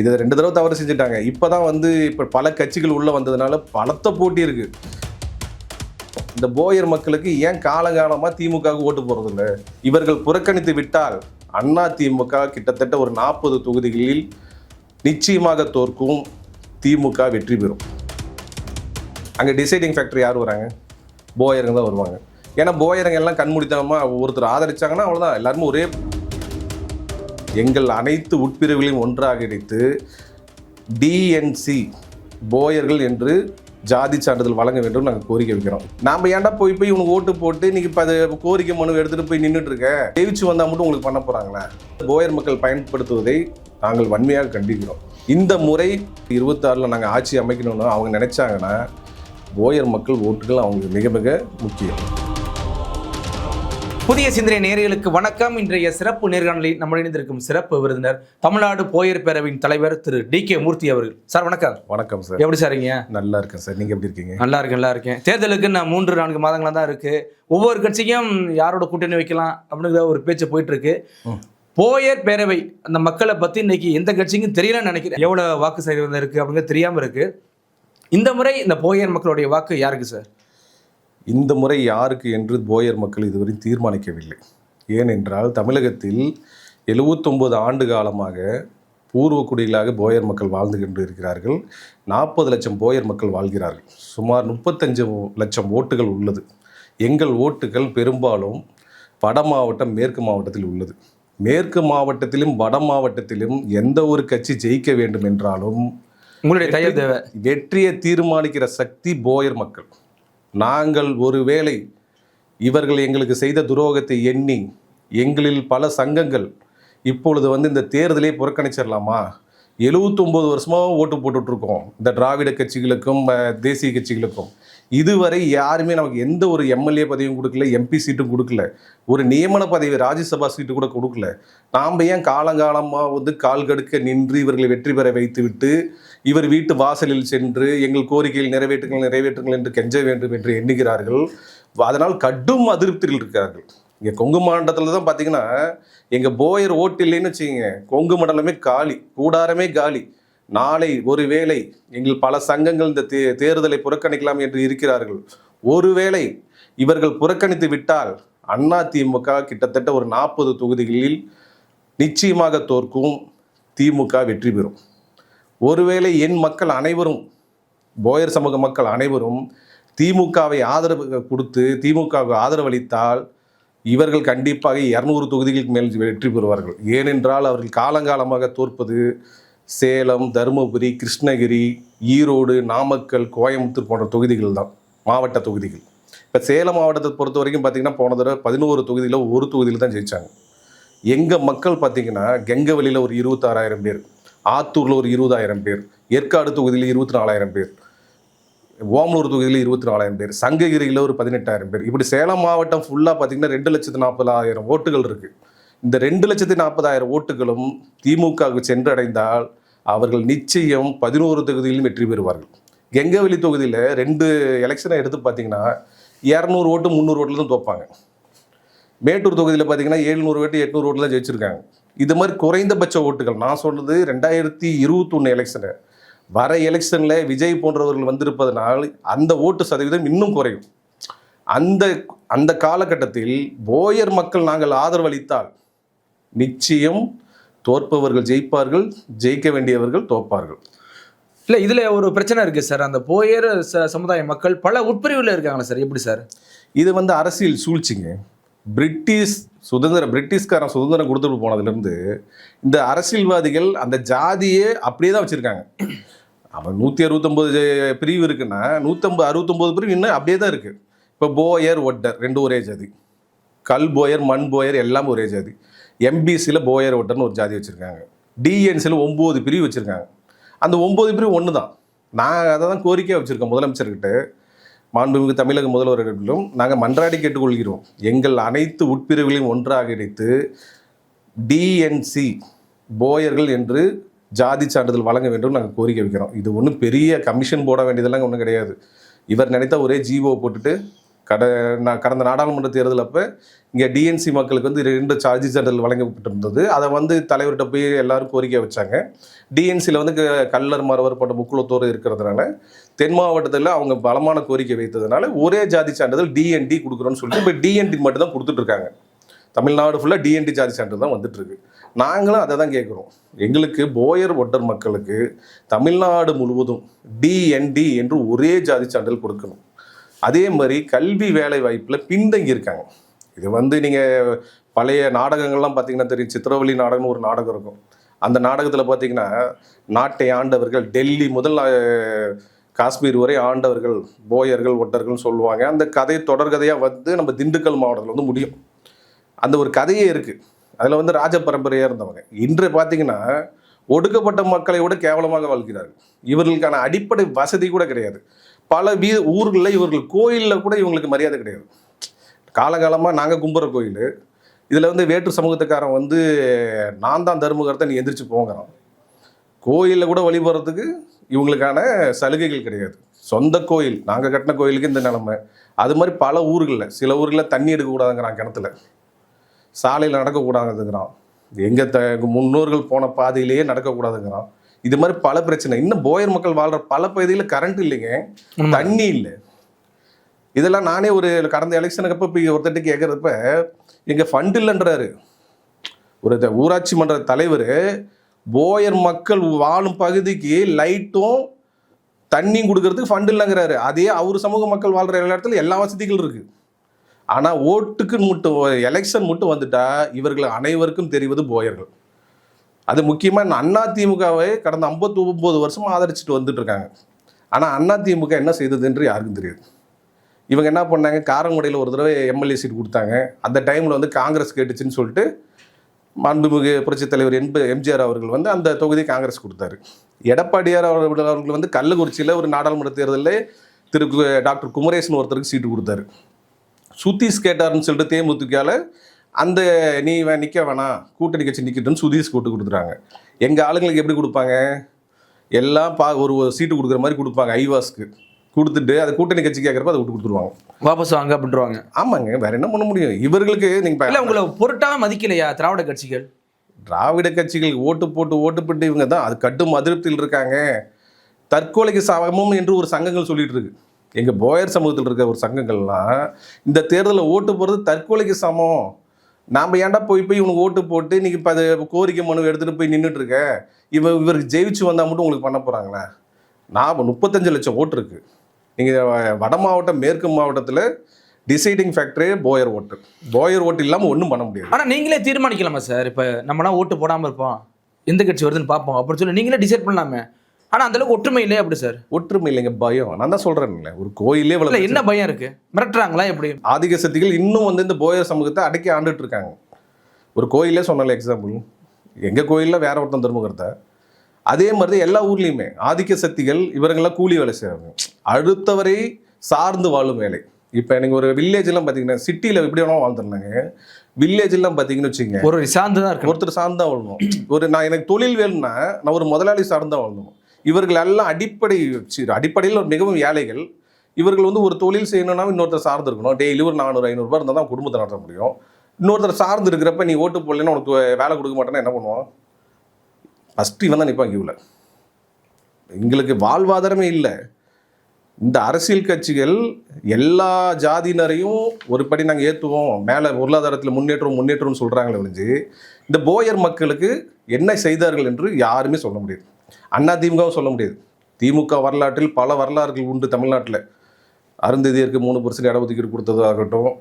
இது ரெண்டு தடவை தவறு செஞ்சுட்டாங்க. இப்போ தான் வந்து இப்போ பல கட்சிகள் உள்ளே வந்ததுனால பலத்த போட்டி இருக்கு. இந்த போயர் மக்களுக்கு ஏன் காலங்காலமாக திமுக ஓட்டு போகிறது இல்லை இவர்கள் புறக்கணித்து விட்டால் அண்ணா திமுக கிட்டத்தட்ட ஒரு நாற்பது தொகுதிகளில் நிச்சயமாக தோற்கும். திமுக வெற்றி பெறும். அங்கே டிசைடிங் ஃபேக்டர் யார் வராங்க? போயருங்க தான் வருவாங்க. ஏன்னா போயருங்க எல்லாம் கண்மூடித்தனமா ஒருத்தர் ஆதரிச்சாங்கன்னா அவ்வளோதான் எல்லாருமே ஒரே எங்கள் அனைத்து உட்பிரிவுகளையும் ஒன்றாக இணைத்து டிஎன்சி போயர்கள் என்று ஜாதி சான்றிதழ் வழங்க வேண்டும் நாங்கள் கோரிக்கை வைக்கிறோம். நாம் ஏன்டா போய் போய் இவனுக்கு ஓட்டு போட்டு நீங்க இப்போ அதை கோரிக்கை மனு எடுத்துட்டு போய் நின்றுட்டு இருக்க? ஜெயிச்சு வந்தால் மட்டும் உங்களுக்கு பண்ண போறாங்களா? போயர் மக்கள் பயன்படுத்துவதை நாங்கள் வன்மையாக கண்டிக்கிறோம். இந்த முறை இருபத்தாறில் நாங்கள் ஆட்சி அமைக்கணும்னு அவங்க நினைச்சாங்கன்னா போயர் மக்கள் ஓட்டுகள் அவங்களுக்கு மிக மிக முக்கியம். புதிய சிந்தனை நேயர்களுக்கு வணக்கம். இன்றைய சிறப்பு நேர்காணலில் நம்ம இணைந்திருக்கும் சிறப்பு விருந்தினர் தமிழ்நாடு போயர் பேரவையின் தலைவர் திரு டி கே மூர்த்தி அவர்கள். சார் வணக்கம். வணக்கம் சார். எப்படி சார் இருக்கீங்க? நல்லா இருக்கேன் சார். நீங்க எப்படி இருக்கீங்க? நல்லா இருக்கேன் நல்லா இருக்கேன். தேர்தலுக்கு நான் மூன்று நான்கு மாதங்களா தான் இருக்கு. ஒவ்வொரு கட்சிக்கும் யாரோட கூட்டணி வைக்கலாம் அப்படிங்கிற ஒரு பேச்சு போயிட்டு இருக்கு. போயர் பேரவை அந்த மக்களை பத்தி இன்னைக்கு எந்த கட்சிக்கும் தெரியலன்னு நினைக்கிறேன். எவ்வளவு வாக்கு சதவீதம் இருக்கு அப்படிங்கிறது தெரியாம இருக்கு. இந்த முறை இந்த போயர் மக்களுடைய வாக்கு யாருக்கு சார்? இந்த முறை யாருக்கு என்று போயர் மக்கள் இதுவரை தீர்மானிக்கவில்லை. ஏனென்றால் தமிழகத்தில் 79 ஆண்டு காலமாக பூர்வ குடிகளாக போயர் மக்கள் வாழ்ந்து கொண்டு இருக்கிறார்கள். நாற்பது லட்சம் போயர் மக்கள் வாழ்கிறார்கள். சுமார் முப்பத்தஞ்சு லட்சம் ஓட்டுகள் உள்ளது. எங்கள் ஓட்டுகள் பெரும்பாலும் வட மாவட்டம் மேற்கு மாவட்டத்தில் உள்ளது. மேற்கு மாவட்டத்திலும் வட மாவட்டத்திலும் எந்த ஒரு கட்சி ஜெயிக்க வேண்டும் என்றாலும் உங்களுடைய வெற்றியை தீர்மானிக்கிற சக்தி போயர் மக்கள். நாங்கள் ஒருவேளை இவர்கள் எங்களுக்கு செய்த துரோகத்தை எண்ணி எங்களில் பல சங்கங்கள் இப்பொழுது வந்து இந்த தேர்தலை புறக்கணிச்சிடலாமா எழுவத்தொம்போது வருஷமாக ஓட்டு போட்டுட்ருக்கோம். இந்த திராவிட கட்சிகளுக்கும் தேசிய கட்சிகளுக்கும். இதுவரை யாருமே நமக்கு எந்த ஒரு எம்எல்ஏ பதவியும் கொடுக்கல எம்பி சீட்டும் கொடுக்கல. ஒரு நியமன பதவி ராஜ்யசபா சீட்டு கூட கொடுக்கல. நாம் ஏன் காலங்காலமாக வந்து கால் கடுக்க நின்று இவர்களை வெற்றி பெற வைத்துவிட்டு இவர் வீட்டு வாசலில் சென்று எங்கள் கோரிக்கையில் நிறைவேற்றுங்கள் நிறைவேற்றுங்கள் என்று கெஞ்ச வேண்டும் என்று எண்ணுகிறார்கள். அதனால் கடும் அதிருப்தியில் இருக்கிறார்கள். இங்கே கொங்கு மாவட்டத்தில் தான் பார்த்தீங்கன்னா எங்கள் போயர் ஓட்டு இல்லைன்னு வச்சுக்கோங்க கொங்கு மண்டலமே காலி கூடாரமே காலி. நாளை ஒருவேளை எங்கள் பல சங்கங்கள் இந்த தே தேர்தலை புறக்கணிக்கலாம் என்று இருக்கிறார்கள். ஒருவேளை இவர்கள் புறக்கணித்து விட்டால் அண்ணா திமுக கிட்டத்தட்ட ஒரு நாற்பது தொகுதிகளில் நிச்சயமாக தோற்கும் திமுக வெற்றி பெறும். ஒருவேளை என் மக்கள் அனைவரும் போயர் சமூக மக்கள் அனைவரும் திமுகவை ஆதரவு கொடுத்து திமுகவுக்கு ஆதரவளித்தால் இவர்கள் கண்டிப்பாக இரநூறு தொகுதிகளுக்கு மேல் வெற்றி பெறுவார்கள். ஏனென்றால் அவர்கள் காலங்காலமாக தோற்பது சேலம் தருமபுரி கிருஷ்ணகிரி ஈரோடு நாமக்கல் கோயம்புத்தூர் போன்ற தொகுதிகள் தான் மாவட்ட தொகுதிகள். இப்போ சேலம் மாவட்டத்தை பொறுத்த வரைக்கும் பார்த்தீங்கன்னா போன தடவை பதினோரு தொகுதியில் ஒரு தொகுதியில் தான் ஜெயித்தாங்க எங்கள் மக்கள் பார்த்திங்கன்னா கெங்கவெளியில் ஒரு இருபத்தாறாயிரம் பேர். ஆத்தூரில் ஒரு இருபதாயிரம் பேர் ஏற்காடு தொகுதியில் இருபத்தி நாலாயிரம் பேர் ஓமலூர் தொகுதியில் இருபத்தி நாலாயிரம் பேர் சங்ககிரியில் ஒரு பதினெட்டாயிரம் பேர். இப்படி சேலம் மாவட்டம் ஃபுல்லாக பார்த்தீங்கன்னா ரெண்டு லட்சத்து நாற்பதாயிரம் ஓட்டுகள் இருக்குது இந்த ரெண்டு லட்சத்து நாற்பதாயிரம் ஓட்டுகளும் திமுகவுக்கு சென்றடைந்தால் அவர்கள் நிச்சயம் பதினோரு தொகுதியிலும் வெற்றி பெறுவார்கள். கெங்கவெளி தொகுதியில் ரெண்டு எலெக்ஷனை எடுத்து பார்த்தீங்கன்னா இரநூறு ஓட்டு முந்நூறு ஓட்டில் தான் தோப்பாங்க. மேட்டூர் தொகுதியில் பார்த்தீங்கன்னா எழுநூறு ஓட்டு எட்நூறு ஓட்டில் தான் ஜெயிச்சிருக்காங்க. இது மாதிரி குறைந்தபட்ச ஓட்டுகள். நான் சொல்றது ரெண்டாயிரத்தி இருபத்தொன்று எலெக்ஷனு. வர எலெக்ஷனில் விஜய் போன்றவர்கள் வந்திருப்பதனால் அந்த ஓட்டு சதவீதம் இன்னும் குறையும். அந்த அந்த காலகட்டத்தில் போயர் மக்கள் நாங்கள் ஆதரவளித்தால் நிச்சயம் தோற்பவர்கள் ஜெயிப்பார்கள் ஜெயிக்க வேண்டியவர்கள் தோப்பார்கள் இல்ல இதுல ஒரு பிரச்சனை இருக்கு சார். அந்த போயர் ச- சமுதாய மக்கள் பல உட்பிரிவுல இருக்காங்களா சார்? எப்படி சார்? இது வந்து அரசியல் சூழ்ச்சிங்க. பிரிட்டிஷ் சுதந்திரம் பிரிட்டிஷ்காரன் சுதந்திரம் கொடுத்துட்டு போனதுலேருந்து இந்த அரசியல்வாதிகள் அந்த ஜாதியே அப்படியே தான் வச்சுருக்காங்க. அவன் நூற்றி அறுபத்தொம்போது பிரிவு இருக்குன்னா நூற்றம்பது அறுபத்தொம்போது பிரிவு இன்னும் அப்படியே தான் இருக்குது இப்போ போயர் ஒட்டர் ரெண்டு ஒரே ஜாதி. கல் போயர் மண் போயர் எல்லாம் ஒரே ஜாதி. எம்பிசியில் போயர் ஒட்டர்னு ஒரு ஜாதி வச்சுருக்காங்க. டிஎன்சியில் ஒம்பது பிரிவு வச்சுருக்காங்க. அந்த ஒம்பது பிரிவு ஒன்று தான் நான் அதை தான் கோரிக்கையாக வச்சுருக்கேன் முதலமைச்சர்கிட்ட. மாண்புமிகு தமிழக முதல்வர்களிடம் நாங்கள் மன்றாடி கேட்டுக்கொள்கிறோம். எங்கள் அனைத்து உட்பிரிவுகளையும் ஒன்றாக இணைத்து டிஎன்சி போயர்கள் என்று ஜாதி சான்றிதழ் வழங்க வேண்டும் நாங்கள் கோரிக்கை வைக்கிறோம். இது ஒன்றும் பெரிய கமிஷன் போட வேண்டியதெல்லாம் ஒன்றும் கிடையாது. இவர் நினைத்தா ஒரே ஜிஓ போட்டுட்டு கட நான் கடந்த நாடாளுமன்ற தேர்தல் அப்போ இங்கே டிஎன்சி மக்களுக்கு வந்து ரெண்டு சார்ஜி சான்றிதழ் வழங்கப்பட்டிருந்தது. அதை வந்து தலைவர்கிட்ட போய் எல்லாரும் கோரிக்கை வச்சாங்க. டிஎன்சியில் வந்து க- மரவர் போன்ற முக்குளத்தோர் இருக்கிறதுனால தென் மாவட்டத்தில் அவங்க பலமான கோரிக்கை வைத்ததுனால ஒரே ஜாதி சான்றிதழ் டிஎன்டி கொடுக்குறோன்னு சொல்லிட்டு இப்போ டிஎன்டி மட்டும் தான் கொடுத்துட்டு இருக்காங்க தமிழ்நாடு ஃபுல்லாக டிஎன்டி ஜாதி சான்றிதழ் தான் வந்துட்டு இருக்கு நாங்களும் அதை தான் கேட்குறோம் எங்களுக்கு போயர் ஒட்டர் மக்களுக்கு தமிழ்நாடு முழுவதும் டிஎன்டி என்று ஒரே ஜாதி சான்றிதழ் கொடுக்கணும். அதே மாதிரி கல்வி வேலை வாய்ப்பில் பின்தங்கி இருக்காங்க இது வந்து நீங்கள் பழைய நாடகங்கள்லாம் பார்த்தீங்கன்னா தெரியும். சித்திரவழி நாடகம்னு ஒரு நாடகம் இருக்கும். அந்த நாடகத்தில் பார்த்தீங்கன்னா நாட்டை ஆண்டவர்கள் டெல்லி முதல் காஷ்மீர் வரை ஆண்டவர்கள் போயர்கள் ஒட்டர்கள்னு சொல்லுவாங்க. அந்த கதை தொடர்கதையாக வந்து நம்ம திண்டுக்கல் மாவட்டத்தில் வந்து முடியும். அந்த ஒரு கதையே இருக்குது அதில் வந்து ராஜ பரம்பரையாக இருந்தவங்க. இன்று பார்த்தீங்கன்னா ஒடுக்கப்பட்ட மக்களை விட கேவலமாக வாழ்கிறார்கள். இவர்களுக்கான அடிப்படை வசதி கூட கிடையாது. பல வீ ஊர்களில் இவர்கள் கோயிலில் கூட இவங்களுக்கு மரியாதை கிடையாது. காலகாலமாக நாங்கள் கும்புற கோயில். இதில் வந்து வேற்று சமூகத்துக்காரன் வந்து நான் தான் தர்மகரத்தை நீ எந்திரிச்சு போங்கிறான். கோயிலில் கூட வழிபடுறதுக்கு இவங்களுக்கான சலுகைகள் கிடையாது. சொந்த கோயில் நாங்கள் கட்டின கோயிலுக்கு இந்த நிலமை. அது மாதிரி பல ஊர்களில் சில ஊர்களில் தண்ணி எடுக்கக்கூடாதுங்கிறான் கிணத்துல. சாலையில் நடக்கக்கூடாதுங்கிறான். எங்கள் த முன்னோர்கள் போன பாதையிலேயே நடக்கக்கூடாதுங்கிறான். இது மாதிரி பல பிரச்சனை. இன்னும் போயர் மக்கள் வாழ்கிற பல பகுதியில் கரண்ட் இல்லைங்க. தண்ணி இல்லை. இதெல்லாம் நானே ஒரு கடந்த எலெக்ஷனுக்கு அப்போ போய் ஒருத்தட்டு கேட்குறப்ப எங்கள் ஃபண்ட் இல்லைன்றாரு. ஒரு ஊராட்சி மன்ற தலைவர் போயர் மக்கள் வாழும் பகுதிக்கு லைட்டும் தண்ணியும் கொடுக்கறதுக்கு ஃபண்ட் இல்லைங்கிறாரு. அதே அவர் சமூக மக்கள் வாழ்கிற எல்லா இடத்துல எல்லா வசதிகளும் இருக்குது ஆனால் ஓட்டுக்கு மட்டும் எலெக்ஷன் மட்டும் வந்துட்டா இவர்கள் அனைவருக்கும் தெரிவது போயர்கள். அது முக்கியமாக அண்ணா திமுகவை கடந்த ஐம்பத்தி ஒம்பது வருஷமாக ஆதரிச்சுட்டு வந்துட்டு இருக்காங்க. ஆனால் அண்ணா திமுக என்ன செய்தது என்று யாருக்கும் தெரியாது. இவங்க என்ன பண்ணாங்க? காரங்குடையில் ஒரு தடவை எம்எல்ஏ சீட் கொடுத்தாங்க. அந்த டைமில் வந்து காங்கிரஸ் கேட்டுச்சுன்னு சொல்லிட்டு மாண்புமிகு புரட்சித் தலைவர் என்ப எம்ஜிஆர் அவர்கள் வந்து அந்த தொகுதி காங்கிரஸ் கொடுத்தாரு. எடப்பாடியார் அவர்கள் அவர்கள் வந்து கள்ளக்குறிச்சியில் ஒரு நாடாளுமன்ற தேர்தலில் திரு டாக்டர் குமரேசன் ஒருத்தருக்கு சீட்டு கொடுத்தாரு. சுதீஷ் கேட்டார்னு சொல்லிட்டு தேமுதிகால அந்த நீ வே- வேணாம் கூட்டணி கட்சி நிற்கட்டும்னு சுதீஷ் கூட்டு கொடுத்துறாங்க எங்கள் ஆளுங்களுக்கு எப்படி கொடுப்பாங்க? எல்லாம் பா ஒரு ஒரு சீட்டு கொடுக்குற மாதிரி கொடுப்பாங்க ஐவாஸ்க்கு. கொடுத்துட்டு அது கூட்டணி கட்சி கேட்குறப்ப அதை விட்டு கொடுத்துருவாங்க. வாபஸ் வாங்க அப்படின்றாங்க ஆமாங்க வேற என்ன பண்ண முடியும்? இவர்களுக்கு நீங்க இல்ல உங்களை பொருட்டாவே மதிக்கலையா திராவிட கட்சிகள்? திராவிட கட்சிகள் ஓட்டு போட்டு ஓட்டு போட்டு இவங்க தான் அது கட்டும் அதிருப்தியில் இருக்காங்க. தற்கொலைக்கு சமம் என்று ஒரு சங்கங்கள் சொல்லிட்டு இருக்கு. எங்க போயர் சமூகத்தில் இருக்க ஒரு சங்கங்கள்லாம் இந்த தேர்தலில் ஓட்டு போடுறது தற்கொலைக்கு சமம். நாம் ஏன்டா போய் போய் இவனுக்கு ஓட்டு போட்டு நீங்க இப்போ அது கோரிக்கை மனு எடுத்துட்டு போய் நின்றுட்டு இருக்க? இவ இவருக்கு ஜெயிச்சு வந்தா மட்டும் உங்களுக்கு பண்ண போறாங்களா? நான் முப்பத்தஞ்சு லட்சம் ஓட்டு இருக்கு. நீங்க வட மாவட்டம் மேற்கு மாவட்டத்தில் டிசைடிங் ஃபேக்டரே போயர் ஓட்டு. போயர் ஓட்டு இல்லாமல் ஒன்றும் பண்ண முடியாது. ஆனா நீங்களே தீர்மானிக்கலாமா சார்? இப்ப நம்மனா ஓட்டு போடாம இருப்போம். எந்த கட்சி வருதுன்னு பார்ப்போம். அப்படின்னு சொல்லி நீங்களே டிசைட் பண்ணலாமே. ஆனா அந்த அளவுக்கு ஒற்றுமை இல்லையா அப்படி சார்? ஒற்றுமை இல்லைங்க பயம். நான் தான் சொல்றேன்ல ஒரு கோயிலே இல்ல என்ன பயம் இருக்கு? மிரட்டுறாங்களா எப்படி? ஆதிக்க சக்திகள் இன்னும் வந்து இந்த போயர் சமூகத்தை அடக்கி ஆண்டுட்டு இருக்காங்க. ஒரு கோயிலே சொன்னல எக்ஸாம்பிள் எங்க கோயில்ல வேற ஒருத்தன் தர்மகர்த்தா அதே மாதிரி எல்லா ஊர்லயுமே ஆதிக்க சக்திகள் இவங்கெல்லாம் கூலி வேலை செய்வாங்க அடுத்தவரை சார்ந்து வாழும் வேலை. இப்போ எனக்கு ஒரு எல்லாம் பார்த்தீங்கன்னா சிட்டியில் எப்படி வேணாலும் வாழ்ந்துருந்தாங்க எல்லாம் பார்த்தீங்கன்னு வச்சுங்க ஒரு சார்ந்து தான் இருக்கு ஒருத்தர் சார்ந்து தான் வாழணும். ஒரு நான் எனக்கு தொழில் வேணும்னா நான் ஒரு முதலாளி சார்ந்து தான் வாழணும். இவர்கள் எல்லாம் அடிப்படை அடிப்படையில் ஒரு மிகவும் ஏழைகள். இவர்கள் வந்து ஒரு தொழில் செய்யணும்னா இன்னொருத்தர் சார்ந்து இருக்கணும். டெய்லி ஒரு நானூறு ஐநூறுரூபா இருந்தால் தான் குடும்பத்தை நடத்த முடியும். இன்னொருத்தர் சார்ந்து இருக்கிறப்ப நீ ஓட்டு போடலைன்னா உனக்கு வேலை கொடுக்க மாட்டேன்னா என்ன பண்ணுவான்? ஃபஸ்ட்டு இவன் தான் நிற்பான் கியூவில் எங்களுக்கு வாழ்வாதாரமே இல்லை. இந்த அரசியல் கட்சிகள் எல்லா ஜாதியினரையும் ஒரு படி நாங்கள் ஏற்றுவோம் மேலே பொருளாதாரத்தில் முன்னேற்றம் முன்னேற்றம்னு சொல்கிறாங்களே ஒழிஞ்சு இந்த போயர் மக்களுக்கு என்ன செய்தார்கள் என்று யாருமே சொல்ல முடியாது. அண்ணா திமுகவும் சொல்ல முடியாது. திமுக வரலாற்றில் பல வரலாறுகள் உண்டு தமிழ்நாட்டில். அருந்ததியருக்கு மூணு பர்சன்ட் இடஒதுக்கீடு கொடுத்ததாகட்டும்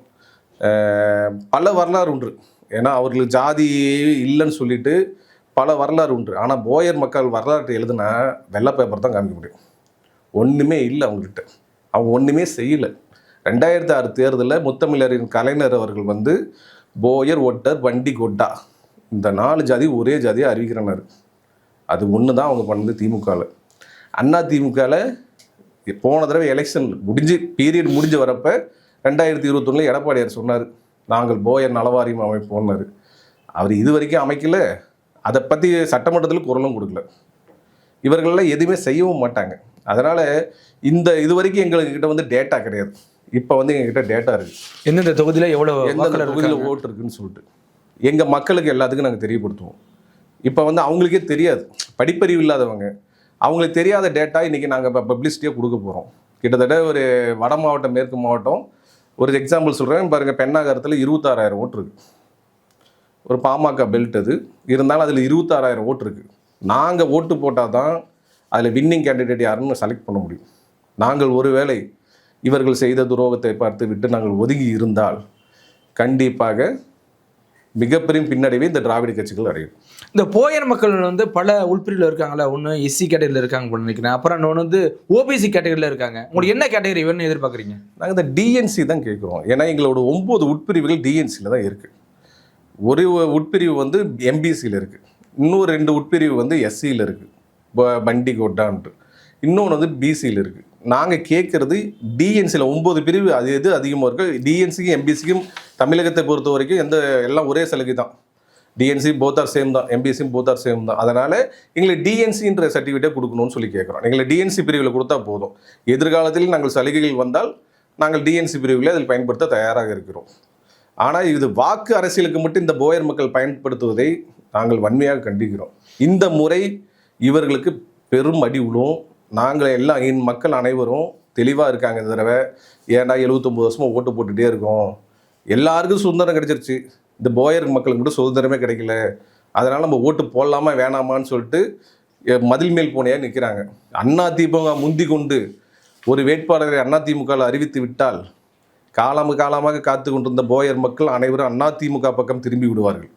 பல வரலாறு உண்டு. ஏன்னா அவர்களுக்கு ஜாதி இல்லைன்னு சொல்லிட்டு பல வரலாறு உண்டு. ஆனால் போயர் மக்கள் வரலாற்றை எழுதுனா வெள்ளை பேப்பர் தான் காமிக்க முடியும். ஒன்றுமே இல்லை அவங்கக்கிட்ட அவங்க ஒன்றுமே செய்யலை. ரெண்டாயிரத்தி ஆறு தேர்தலில் முத்தமிழரின் கலைஞர் அவர்கள் வந்து போயர் ஒட்டர் வண்டி கொட்டா. இந்த நாலு ஜாதி ஒரே ஜாதியை அறிவிக்கிறனர். அது ஒன்று தான் அவங்க பண்ணது திமுகவில் அண்ணா திமுகவில் போன தடவை எலெக்ஷன் முடிஞ்சு பீரியட் முடிஞ்சு வரப்போ ரெண்டாயிரத்தி இருபத்தொன்னில் எடப்பாடியார் சொன்னார் நாங்கள் போயர் நலவாரியம் அமைப்போன்னார் அவர் இது வரைக்கும் அமைக்கல. அதை பற்றி சட்டமன்றத்தில் குரலும் கொடுக்கல. இவர்களெல்லாம் எதுவுமே செய்யவும் மாட்டாங்க. அதனால் இந்த இது வரைக்கும் எங்களுக்கு கிட்ட வந்து டேட்டா கிடையாது. இப்போ வந்து எங்ககிட்ட டேட்டா இருக்குது எந்தெந்த தொகுதியில எவ்வளவு எந்தெந்த தொகுதியில் ஓட்டு இருக்குன்னு சொல்லிட்டு. எங்கள் மக்களுக்கு எல்லாத்துக்கும் நாங்கள் தெரியப்படுத்துவோம். இப்போ வந்து அவங்களுக்கே தெரியாது. படிப்பறிவு இல்லாதவங்க. அவங்களுக்கு தெரியாத டேட்டா இன்றைக்கி நாங்கள் இப்போ பப்ளிசிட்டியாக கொடுக்க போகிறோம் கிட்டத்தட்ட ஒரு வட மாவட்டம் மேற்கு மாவட்டம் ஒரு எக்ஸாம்பிள் சொல்கிறேன் பாருங்கள் பெண்ணாகரத்தில் இருபத்தாறாயிரம் ஓட்டு இருக்கு. ஒரு பாமக பெல்ட் அது. இருந்தாலும் அதில் இருபத்தாறாயிரம் ஓட்டு இருக்குது நாங்கள் ஓட்டு போட்டால் தான் அதில் வின்னிங் கேண்டிடேட் யாருன்னு செலக்ட் பண்ண முடியும். நாங்கள் ஒருவேளை இவர்கள் செய்த துரோகத்தை பார்த்து விட்டு நாங்கள் ஒதுங்கி இருந்தால் கண்டிப்பாக மிகப்பெரிய பின்னடைவை இந்த திராவிட கட்சிகள் அடையும். இந்த போயர் மக்கள் வந்து பல உள்பிரிவில் இருக்காங்களா ஒன்று எஸ்சி கேட்டகரியில் இருக்காங்க போல நினைக்கிறேன். அப்புறம் இன்னொன்று வந்து ஓபிசி கேட்டகரியில் இருக்காங்க. உங்களுக்கு என்ன கேட்டகரி வேணும்னு எதிர்பார்க்குறீங்க? நாங்கள் இந்த டிஎன்சி தான் கேட்குறோம் ஏன்னா எங்களோட ஒம்பது உட்பிரிவுகள் டிஎன்சியில் தான் இருக்குது ஒரு உட்பிரிவு வந்து எம்பிசியில் இருக்குது இன்னும் ரெண்டு உட்பிரிவு வந்து எஸ்சியில் இருக்குது பண்டி கொட்டான்ட்டு. இன்னொன்று வந்து பிசியில் இருக்குது நாங்கள் கேட்குறது டிஎன்சியில் ஒம்பது பிரிவு அது எது அதிகமாக இருக்குது டிஎன்சிக்கும் எம்பிசிக்கும் தமிழகத்தை பொறுத்த வரைக்கும் எந்த எல்லாம் ஒரே சலுகை தான். டிஎன்சி போத்தார் சேம் தான். எம்பிசியும் போத்தார் சேம் தான். அதனால் எங்களுக்கு டிஎன்சின்ற சர்டிஃபிகேட்டை கொடுக்கணும்னு சொல்லி கேட்குறோம் எங்களை டிஎன்சி பிரிவில் கொடுத்தா போதும். எதிர்காலத்தில் நாங்கள் சலுகைகள் வந்தால் நாங்கள் டிஎன்சி பிரிவில் அதில் பயன்படுத்த தயாராக இருக்கிறோம். ஆனால் இது வாக்கு அரசியலுக்கு மட்டும் இந்த போயர் மக்கள் பயன்படுத்துவதை நாங்கள் வன்மையாக கண்டிக்கிறோம். இந்த முறை இவர்களுக்கு பெரும் அடி விழும் நாங்கள் எல்லாம் என் மக்கள் அனைவரும் தெளிவாக இருக்காங்க இந்த தடவை. ஏன்டா எழுபத்தொம்பது வருஷமாக ஓட்டு போட்டுகிட்டே இருக்கோம். எல்லாருக்கும் சுதந்திரம் கிடைச்சிருச்சு. இந்த போயர் மக்களுக்கு மட்டும் சுதந்திரமே கிடைக்கல. அதனால் நம்ம ஓட்டு போடலாமா வேணாமான்னு சொல்லிட்டு மதில் மேல் போனையாக நிற்கிறாங்க அண்ணா திமுக முந்தி கொண்டு ஒரு வேட்பாளரை அண்ணா திமுகவில் அறிவித்து விட்டால் காலம் காலமாக காத்து கொண்டிருந்த போயர் மக்கள் அனைவரும் அதிமுக பக்கம் திரும்பி விடுவார்கள்.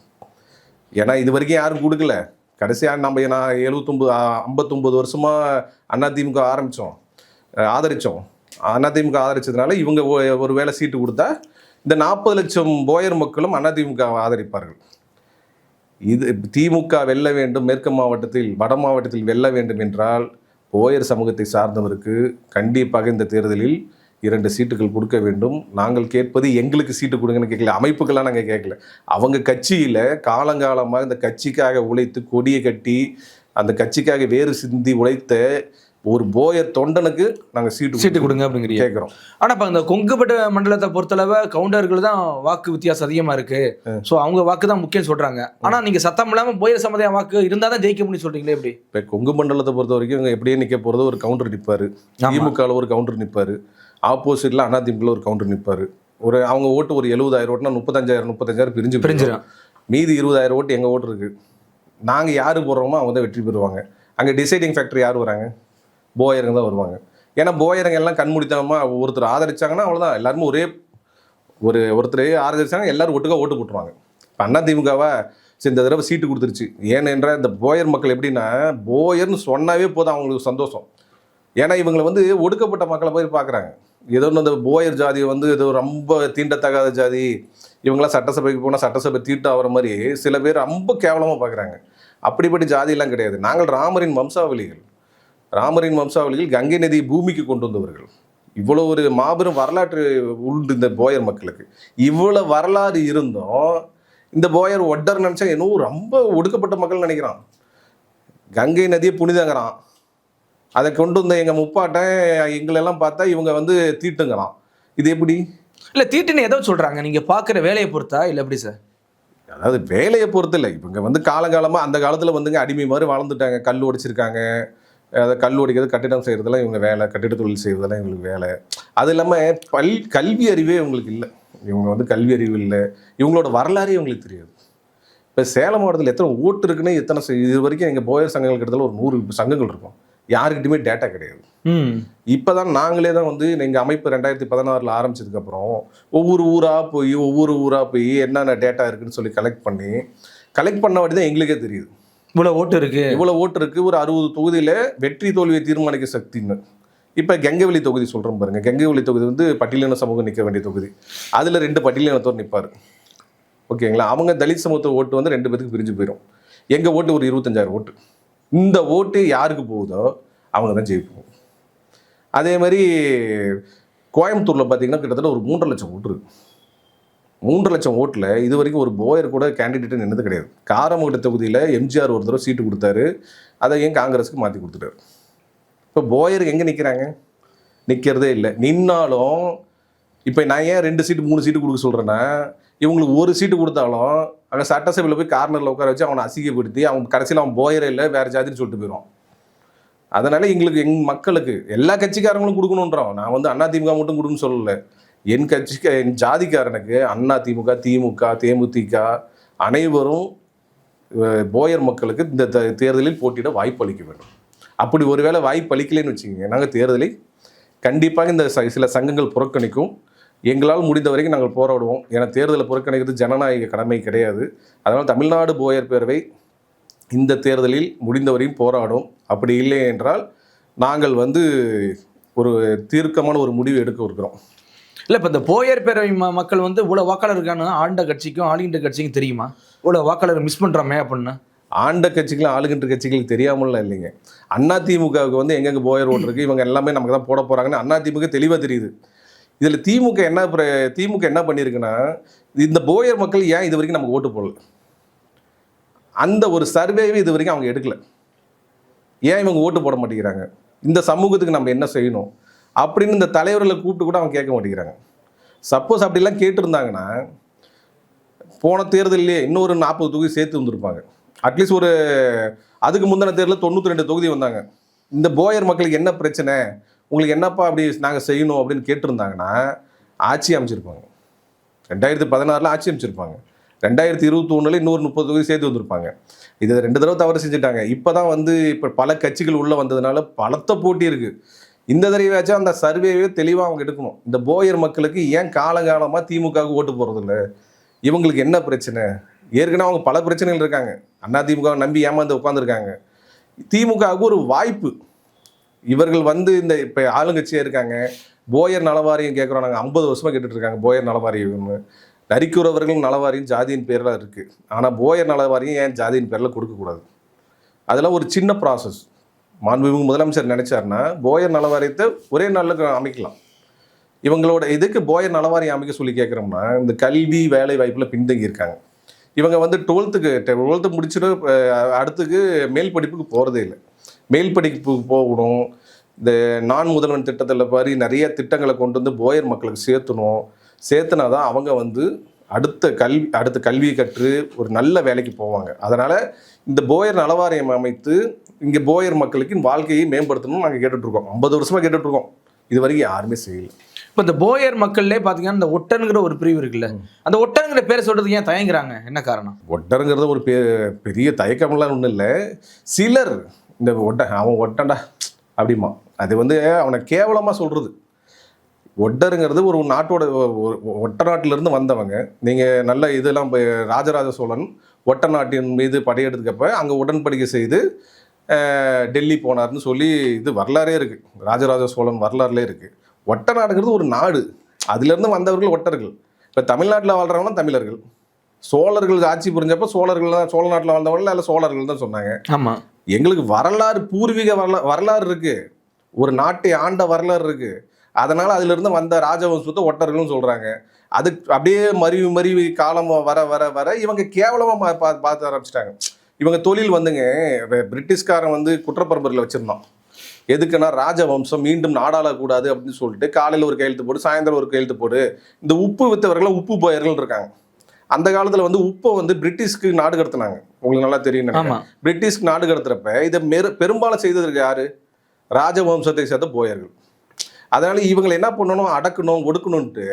ஏன்னா இது வரைக்கும் யாரும் கொடுக்கல. கடைசியாக நம்ம நான் எழுபத்தொம்பது ஐம்பத்தொம்பது வருஷமாக அதிமுக ஆரம்பித்தோம் ஆதரித்தோம் அதிமுக ஆதரித்ததுனால இவங்க ஒரு வேளை சீட்டு கொடுத்தா இந்த நாற்பது லட்சம் போயர் மக்களும் அதிமுக திமுக ஆதரிப்பார்கள். இது திமுக வெல்ல வேண்டும் மேற்கு மாவட்டத்தில் வட மாவட்டத்தில் வெல்ல வேண்டும் என்றால் போயர் சமூகத்தை சார்ந்தவருக்கு கண்டிப்பாக இந்த தேர்தலில் இரண்டு சீட்டுகள் கொடுக்க வேண்டும். நாங்கள் கேட்பது எங்களுக்கு சீட்டு கொடுங்கன்னு கேட்கல. அமைப்புக்கெல்லாம் நாங்கள் கேட்கல. அவங்க கட்சியில் காலங்காலமாக இந்த கட்சிக்காக உழைத்து கொடியை கட்டி அந்த கட்சிக்காக வேறு சிந்தி உழைத்த ஒரு போயர் தொண்டனுக்கு நாங்கள் சீட்டு சீட்டு கொடுங்க அப்படிங்கிறீங்க கேட்குறோம் ஆனா இப்ப இந்த கொங்குபட்ட மண்டலத்தை பொறுத்தளவு கவுண்டர்கள் தான் வாக்கு வித்தியாசம் அதிகமா இருக்கு. சோ அவங்க வாக்கு தான் முக்கியம் சொல்றாங்க. ஆனா நீங்க சத்தம் இல்லாம போயிர சமுதாய வாக்கு இருந்தா தான் ஜெயிக்க முடியும் சொல்றீங்களே எப்படி? இப்போ கொங்கு மண்டலத்தை பொறுத்த வரைக்கும் இவங்க எப்படியே நிற்க போகிறது ஒரு கவுண்டர் நிற்பார். திமுகவில் ஒரு கவுண்டர் நிற்பார் ஆப்போசிட்டில் அதிமுகவில் ஒரு கவுண்டர் நிற்பார் ஒரு அவங்க ஓட்டு ஒரு எழுபதாயிரம் ஓட்டுனா முப்பத்தஞ்சாயிரம் முப்பத்தஞ்சாயிரம் பிரிஞ்சு. பிரிஞ்சிடும் மீதி இருபதாயிரம் ஓட்டு எங்கள் ஓட்டு இருக்குது நாங்கள் யார் போடுறோமோ அவங்க தான் வெற்றி பெறுவாங்க. அங்கே டிசைடிங் ஃபேக்டர் யார் வராங்க? போயருங்க தான் வருவாங்க. ஏன்னா போயருங்க எல்லாம் கண்மூடித்தனமாக ஒருத்தர் ஆதரிச்சாங்கன்னா அவ்வளோதான் எல்லாருமே ஒரே ஒரு ஒருத்தர் ஆதரிச்சாங்க எல்லாரும் ஒட்டுக்கா ஓட்டு போட்டுருவாங்க. இப்போ திமுகவை சரி இந்த தடவை சீட்டு கொடுத்துருச்சு. ஏனென்ற இந்த போயர் மக்கள் எப்படின்னா போயர்னு சொன்னாவே போதும் அவங்களுக்கு சந்தோஷம். ஏன்னா இவங்களை வந்து ஒடுக்கப்பட்ட மக்களை போய் பார்க்குறாங்க. ஏதோ ஒன்று அந்த போயர் ஜாதியை வந்து ஏதோ ரொம்ப தீண்டத்தகாத ஜாதி. இவங்களாம் சட்டசபைக்கு போனால் சட்டசபை தீட்டு ஆகிற மாதிரி சில பேர் ரொம்ப கேவலமாக பார்க்குறாங்க. அப்படிப்பட்ட ஜாதியெல்லாம் கிடையாது. நாங்கள் ராமரின் வம்சாவளிகள். ராமரின் வம்சாவளிகள் கங்கை நதியை பூமிக்கு கொண்டு வந்தவர்கள். இவ்வளோ ஒரு மாபெரும் வரலாற்று உண்டு இந்த போயர் மக்களுக்கு. இவ்வளோ வரலாறு இருந்தும் இந்த போயர் ஒட்டர் நினச்சா என்னவோ ரொம்ப ஒடுக்கப்பட்ட மக்கள் நினைக்கிறான். கங்கை நதியை புனிதங்கிறான். அதை கொண்டு வந்த எங்கள் முப்பாட்டன் எங்களெல்லாம் பார்த்தா இவங்க வந்து தீட்டுங்கிறான். இது எப்படி? இல்ல தீட்டுன்னு ஏதோ சொல்றாங்க. நீங்க பாக்குற வேலையை பொறுத்தா? இல்ல எப்படி சார்? அதாவது வேலையை பொறுத்து இல்லை. இவங்க வந்து காலங்காலமாக அந்த காலத்தில் வந்துங்க அடிமை மாதிரி வாழ்ந்துட்டாங்க. கல் உடைச்சிருக்காங்க. அதை கல் உடைக்கிறது கட்டிடம் செய்கிறதெல்லாம் இவங்க வேலை கட்டிட தொழில் செய்கிறதெல்லாம் இவங்களுக்கு வேலை. அது இல்லாமல் பல் கல்வி அறிவே இவங்களுக்கு இல்லை. இவங்க வந்து கல்வி அறிவு இல்லை. இவங்களோட வரலாறே இவங்களுக்கு தெரியாது. இப்போ சேலம் மாவட்டத்தில் எத்தனை ஓட்டு இருக்குன்னு எத்தனை இது வரைக்கும் எங்கள் போயர் சங்கங்கள் கிட்டத்தட்ட ஒரு நூறு சங்கங்கள் இருக்கும். யாருக்கிட்டையுமே டேட்டா கிடையாது. இப்போ தான் நாங்களே தான் வந்து எங்கள் அமைப்பு ரெண்டாயிரத்தி பதினாறில் ஆரம்பிச்சதுக்கப்புறம் ஒவ்வொரு ஊராக போய் ஒவ்வொரு ஊராக போய் என்னென்ன டேட்டா இருக்குன்னு சொல்லி கலெக்ட் பண்ணி கலெக்ட் பண்ண வாட்டி தான் எங்களுக்கே தெரியுது. இவ்வளவு ஓட்டு இருக்கு. இவ்வளோ ஓட்டு இருக்கு. ஒரு அறுபது தொகுதியில் வெற்றி தோல்வியை தீர்மானிக்க சக்தின்னு. இப்போ கெங்கவெளி தொகுதி சொல்கிறோம் பாருங்க. கெங்கவெளி தொகுதி வந்து பட்டியலின சமூகம் நிற்க வேண்டிய தொகுதி. அதில் ரெண்டு பட்டியலினத்தோர் நிற்பார் ஓகேங்களா? அவங்க தலித் சமூகத்தை ஓட்டு வந்து ரெண்டு பேருக்கு பிரிஞ்சு போயிடும் எங்கள் ஓட்டு ஒரு இருபத்தஞ்சாயிரம் ஓட்டு. இந்த ஓட்டு யாருக்கு போகுதோ அவங்க தான் ஜெயிப்போம். அதே மாதிரி கோயம்புத்தூரில் பார்த்தீங்கன்னா கிட்டத்தட்ட ஒரு மூன்றரை லட்சம் ஓட்டு இருக்கு. மூன்று லட்சம் ஓட்டில் இது வரைக்கும் ஒரு போயர் கூட கேண்டிடேட்டு நின்னது கிடையாது. காரமங்கல தொகுதியில் எம்ஜிஆர் ஒரு தடவை சீட்டு கொடுத்தாரு. அதை ஏன் காங்கிரஸுக்கு மாற்றி கொடுத்துட்டாரு? இப்போ போயர் எங்கே நிற்கிறாங்க நிற்கிறதே இல்லை. நின்னாலும் இப்போ நான் ஏன் ரெண்டு சீட்டு மூணு சீட்டு கொடுக்க சொல்கிறேன்னா இவங்களுக்கு ஒரு சீட்டு கொடுத்தாலும் அங்கே சட்டசபையில் போய் கார்னரில் உட்கார வச்சு அவனை அசிங்கப்படுத்தி அவன் கடைசியில் அவன் போயரே இல்லை வேறு ஜாதின்னு சொல்லிட்டு போயிடுவான். அதனால் எங்களுக்கு எங் மக்களுக்கு எல்லா கட்சிக்காரங்களும் கொடுக்கணுன்றோம் நான் வந்து அண்ணா திமுக மட்டும் கொடுக்குன்னு சொல்லலை. என் கட்சிக்கு என் ஜாதிக்காரனுக்கு அண்ணா திமுக திமுக தேமுதிக அனைவரும் போயர் மக்களுக்கு இந்த தேர்தலில் போட்டியிட வாய்ப்பு அளிக்க வேண்டும். அப்படி ஒருவேளை வாய்ப்பு அளிக்கலைன்னு வச்சுக்கோங்க. நாங்கள் தேர்தலை கண்டிப்பாக இந்த ச- சில சங்கங்கள் புறக்கணிக்கும். எங்களால் முடிந்த வரைக்கும் நாங்கள் போராடுவோம். ஏன்னா தேர்தலை புறக்கணிக்கிறது ஜனநாயக கடமை கிடையாது. அதனால் தமிழ்நாடு போயர் பேரவை இந்த தேர்தலில் முடிந்தவரையும் போராடும். அப்படி இல்லை என்றால் நாங்கள் வந்து ஒரு தீர்க்கமான ஒரு முடிவு எடுக்க இருக்கிறோம். இல்லை இப்போ இந்த போயர் பேரவை மக்கள் வந்து இவ்வளோ வாக்காளர் இருக்கான்னு ஆண்ட கட்சிக்கும் ஆளுகின்ற கட்சிக்கும் தெரியுமா? இவ்வளோ வாக்காளர் மிஸ் பண்ணுறாமே அப்படின்னு. ஆண்ட கட்சிகளும் ஆளுகின்ற கட்சிகளுக்கு தெரியாமலாம் இல்லைங்க. அண்ணா திமுகவுக்கு வந்து எங்கெங்க போயர் ஓட்டு இருக்கு இவங்க எல்லாமே நமக்கு தான் போட போகிறாங்கன்னு அண்ணா திமுக தெளிவாக தெரியுது. இதில் திமுக என்ன பிர- திமுக என்ன பண்ணியிருக்குன்னா இந்த போயர் மக்கள் ஏன் இது வரைக்கும் நமக்கு ஓட்டு போடல? அந்த ஒரு சர்வேவே இது வரைக்கும் அவங்க எடுக்கல. ஏன் இவங்க ஓட்டு போட மாட்டேங்கிறாங்க? இந்த சமூகத்துக்கு நம்ம என்ன செய்யணும்? அப்படின்னு இந்த தலைவர்களை கூப்பிட்டு கூட அவங்க கேட்க மாட்டேங்கிறாங்க. சப்போஸ் அப்படிலாம் கேட்டிருந்தாங்கன்னா போன தேர்தலிலே இன்னொரு நாற்பது தொகுதி சேர்த்து வந்திருப்பாங்க. அட்லீஸ்ட் ஒரு அதுக்கு முந்தின தேர்தலில் தொண்ணூற்றி ரெண்டு தொகுதி வந்தாங்க. இந்த போயர் மக்களுக்கு என்ன பிரச்சனை? உங்களுக்கு என்னப்பா அப்படி நாங்கள் செய்யணும் அப்படின்னு கேட்டிருந்தாங்கன்னா ஆட்சி அமைச்சிருப்பாங்க. ரெண்டாயிரத்தி பதினாறில் ஆட்சி அமைச்சிருப்பாங்க. ரெண்டாயிரத்தி இருபத்தி ஒன்றில் இன்னொரு முப்பது தொகுதி சேர்த்து வந்திருப்பாங்க. இது ரெண்டு தடவை தவறு செஞ்சுட்டாங்க. இப்போ தான் வந்து இப்போ பல கட்சிகள் உள்ளே வந்ததுனால பலத்த போட்டி இருக்குது இந்த தடவையாச்சும் அந்த சர்வேவே தெளிவாக அவங்க எடுக்கணும். இந்த போயர் மக்களுக்கு ஏன் காலங்காலமாக திமுகவுக்கு ஓட்டு போகிறதில்ல இவங்களுக்கு என்ன பிரச்சனை? ஏற்கனவே அவங்க பல பிரச்சனைகள் இருக்காங்க. அண்ணா திமுகவை நம்பி ஏமாந்து உட்காந்துருக்காங்க திமுகவுக்கு ஒரு வாய்ப்பு. இவர்கள் வந்து இந்த இப்போ ஆளுங்கட்சியாக இருக்காங்க. போயர் நலவாரியம் கேட்குறோம் நாங்கள் ஐம்பது வருஷமாக கேட்டுட்டு இருக்காங்க போயர் நலவாரியம்னு நரிக்குறவர்களும் நலவாரியம் ஜாதியின் பேரில் இருக்குது ஆனால் போயர் நலவாரியம் ஏன் ஜாதியின் பேரில் கொடுக்கக்கூடாது? அதெல்லாம் ஒரு சின்ன ப்ராசஸ் மாண்புமிகு முதலமைச்சர் நினைச்சாருன்னா போயர் நலவாரியத்தை ஒரே நாளில் அமைக்கலாம். இவங்களோட இதுக்கு போயர் நலவாரியம் அமைக்க சொல்லி கேட்குறோம்னா இந்த கல்வி வேலை வாய்ப்பில் பின்தங்கி இருக்காங்க. இவங்க வந்து டுவெல்த்துக்கு டுவெல்த்து முடிச்சுட்டு அடுத்துக்கு மேல் படிப்புக்கு போகிறதே இல்லை. மேல் படிப்புக்கு போகணும். இந்த நான் முதல்வன் திட்டத்தில் மாதிரி நிறைய திட்டங்களை கொண்டு வந்து போயர் மக்களுக்கு சேர்த்தணும். சேர்த்துனா தான் அவங்க வந்து அடுத்த கல்வி அடுத்த கல்வியை கற்று ஒரு நல்ல வேலைக்கு போவாங்க. அதனால் இந்த போயர் நலவாரியம் அமைத்து இங்கே போயர் மக்களுக்கு வாழ்க்கையை மேம்படுத்தணும்னு நாங்கள் கேட்டுட்ருக்கோம். ஐம்பது வருஷமாக கேட்டுட்ருக்கோம். இது வரைக்கும் யாருமே செய்யலை. இப்ப இந்த போயர் மக்கள்லே பாத்தீங்கன்னா இந்த ஒட்டன்கிற ஒரு பிரிவு இருக்குல்ல அந்த ஒட்டன்கிற பேரை சொல்றதுக்கு ஏன் தயங்குறாங்க? என்ன காரணம்? ஒட்டருங்கிறது ஒரு பெ பெரிய தயக்கமெல்லாம் ஒன்றும் இல்லை. சிலர் இந்த ஒட்ட அவன் ஒட்டன்டா அப்படிமா அது வந்து அவனை கேவலமாக சொல்கிறது ஒட்டருங்கிறது ஒரு நாட்டோட ஒ- ஒ- ஒட்ட நாட்டிலிருந்து வந்தவங்க. நீங்கள் நல்ல இதெல்லாம் ராஜராஜ சோழன் ஒட்ட நாட்டின் மீது படையெடுத்துக்கப்ப அங்கே உடன்படிக்கை செய்து டெல்லி போனார்னு சொல்லி இது வரலாறே இருக்குது ராஜராஜ சோழன் வரலாறுலே இருக்குது ஒட்ட நாடுங்கிறது ஒரு நாடு. அதுலேருந்து வந்தவர்கள் ஒட்டர்கள். இப்போ தமிழ்நாட்டில் வாழ்கிறவங்க தமிழர்கள். சோழர்கள் ஆட்சி புரிஞ்சப்ப சோழர்கள் தான் சோழ நாட்டில் வாழ்ந்தவங்க இல்லை சோழர்கள் தான் சொன்னாங்க. ஆமா. எங்களுக்கு வரலாறு பூர்வீக வரலா வரலாறு இருக்கு. ஒரு நாட்டை ஆண்ட வரலாறு இருக்கு. அதனால அதுல இருந்து வந்த ராஜவம்சத்தை ஒட்டர்கள்னு சொல்றாங்க. அது அப்படியே மருவி மருவி காலம் வர வர வர இவங்க கேவலமா பா- பா- பார்த்து ஆரம்பிச்சிட்டாங்க. இவங்க தொழில் வந்துங்க பிரிட்டிஷ்காரன் வந்து குற்றப்பரம்பரையில் வச்சிருந்தான். எதுக்குன்னா ராஜவம்சம் மீண்டும் நாடாளக்கூடாது அப்படின்னு சொல்லிட்டு காலையில் ஒரு கையெழுத்து போடு சாயந்தரம் ஒரு கையெழுத்து போடு. இந்த உப்பு வித்தவர்கள் உப்பு போயர்கள் இருக்காங்க. அந்த காலத்தில் வந்து உப்பை வந்து பிரிட்டிஷ்க்கு நாடு கடத்தினாங்க. உங்களுக்கு நல்லா தெரியும் பிரிட்டிஷ்க்கு நாடு கடத்துறப்ப இதை மெரு பெரும்பாலும் செய்ததற்கு யாரு? ராஜவம்சத்தை சேர்ந்த போயர்கள். அதனால இவங்களை என்ன பண்ணணும்? அடக்கணும் ஒடுக்கணும்ட்டு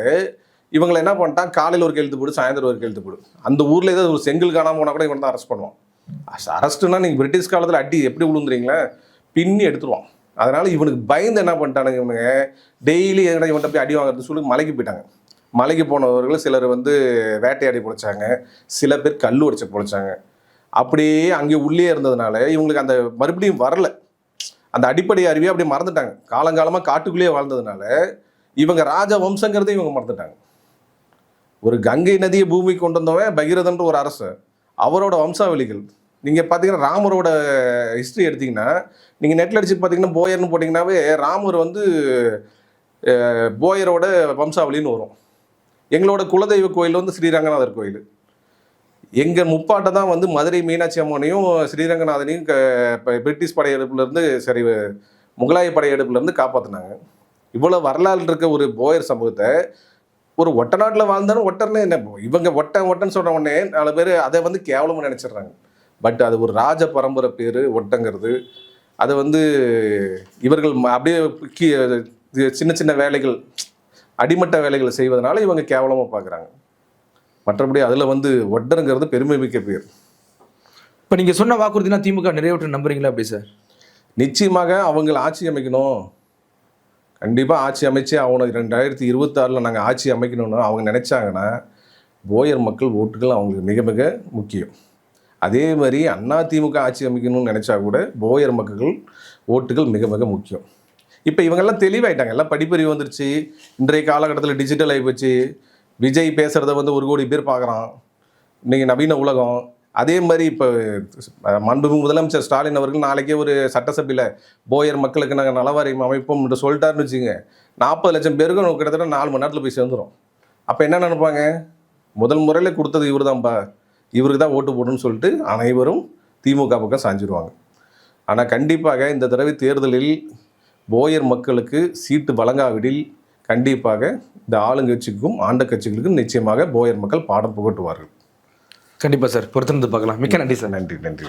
இவங்களை என்ன பண்ணிட்டான்? காலையில் ஒரு கையெழுத்து போடு சாயந்தரம் ஒரு கையெழுத்து போடு. அந்த ஊர்ல ஏதாவது ஒரு செங்கல் காணாம போனா கூட இவன் தான் அரெஸ்ட் பண்ணுவான். அரெஸ்ட்னா நீங்கள் பிரிட்டிஷ் காலத்தில் அடி எப்படி விழுந்துறீங்களே பின்னி எடுத்துருவான். அதனால் இவனுக்கு பயந்து என்ன பண்ணிட்டானுங்க இவனுங்க? டெய்லி எங்கன்னா இவன்கிட்ட போய் அடி வாங்குறது சொல்லி மலைக்கு போயிட்டாங்க. மலைக்கு போனவர்கள் சிலர் வந்து வேட்டையாடி பொழைச்சாங்க. சில பேர் கல் உடைச்சு பொழைச்சாங்க. அப்படியே அங்கே உள்ளே இருந்ததுனால இவங்களுக்கு அந்த மறுபடியும் வரல. அந்த அடிப்படை அறிவியை அப்படியே மறந்துட்டாங்க. காலங்காலமாக காட்டுக்குள்ளேயே வாழ்ந்ததுனால இவங்க ராஜ வம்சங்கிறதையும் இவங்க மறந்துட்டாங்க. ஒரு கங்கை நதியை பூமிக்கு கொண்டு வந்தவன் பகிரதன்ற ஒரு அரசு அவரோட வம்சாவளிகள். நீங்கள் பார்த்தீங்கன்னா ராமரோட ஹிஸ்ட்ரி எடுத்தீங்கன்னா நீங்கள் நெட்டில் அடிச்சு பார்த்தீங்கன்னா போயர்னு போட்டிங்கன்னாவே ராமர் வந்து போயரோட வம்சாவளின்னு வரும். எங்களோட குலதெய்வ கோயில் வந்து ஸ்ரீரங்கநாதர் கோயில். எங்கள் முப்பாட்டை தான் வந்து மதுரை மீனாட்சி அம்மனையும் ஸ்ரீரங்கநாதனையும் க பிரிட்டிஷ் படையெடுப்புலேருந்து சரி முகலாய படையெடுப்புலேருந்து காப்பாற்றினாங்க இவ்வளோ வரலாறு இருக்க ஒரு போயர் சமூகத்தை ஒரு ஒட்ட நாட்டில் வாழ்ந்தாலும் ஒட்டர்னே என்ன இவங்க ஒட்டன் ஒட்டன்னு சொல்ற உடனே நாலு பேர் அதை வந்து கேவலமாக நினச்சிடுறாங்க. பட் அது ஒரு ராஜ பரம்பரை பேர் ஒட்டங்கிறது. அதை வந்து இவர்கள் அப்படியே சின்ன சின்ன வேலைகள் அடிமட்ட வேலைகளை செய்வதனால இவங்க கேவலமாக பார்க்குறாங்க மற்றபடி அதில் வந்து ஒட்டருங்கிறது பெருமை மிக்க பேர். இப்போ நீங்க சொன்ன வாக்குறுதிலாம் திமுக நிறைவேற்ற நம்புறீங்களா அப்படி சார்? நிச்சயமாக அவங்கள ஆட்சி அமைக்கணும். கண்டிப்பாக ஆட்சி அமைச்சே ஆகணும். ரெண்டாயிரத்தி இருபத்தாறில் நாங்கள் ஆட்சி அமைக்கணும்னு அவங்க நினச்சாங்கன்னா போயர் மக்கள் ஓட்டுகள் அவங்களுக்கு மிக மிக முக்கியம். அதே மாதிரி அண்ணா திமுக ஆட்சி அமைக்கணும்னு நினச்சா கூட போயர் மக்கள் ஓட்டுகள் மிக மிக முக்கியம். இப்போ இவங்கெல்லாம் தெளிவாயிட்டாங்க. எல்லாம் படிப்பறிவு வந்துருச்சு. இன்றைய காலகட்டத்தில் டிஜிட்டல் ஆகி போச்சு. விஜய் பேசுகிறத வந்து ஒரு கோடி பேர் பார்க்குறான். இன்றைக்கி நவீன உலகம். அதே மாதிரி இப்போ மண்பு முதலமைச்சர் ஸ்டாலின் அவர்கள் நாளைக்கே ஒரு சட்டசபையில் போயர் மக்களுக்கு நாங்கள் நலவாரியம் அமைப்போம் என்று சொல்லிட்டாருன்னு வச்சுங்க நாற்பது லட்சம் பேருக்கு கிட்டத்தட்ட நாலு மணி நேரத்தில் போய் சேர்ந்துரும். அப்போ என்ன நினைப்பாங்க? முதல் முறையில் கொடுத்தது இவர் தான்ப்பா இவருக்கு தான் ஓட்டு போடுன்னு சொல்லிட்டு அனைவரும் திமுக பக்கம் சாஞ்சிடுவாங்க ஆனால் கண்டிப்பாக இந்த தடவை தேர்தலில் போயர் மக்களுக்கு சீட்டு வழங்காவிடில் கண்டிப்பாக இந்த ஆளுங்கட்சிக்கும் ஆண்ட கட்சிகளுக்கும் நிச்சயமாக போயர் மக்கள் பாடம் புகட்டுவார்கள். கண்டிப்பாக சார். பொறுத்திருந்து பார்க்கலாம். மிக்க நன்றி சார். நன்றி நன்றி.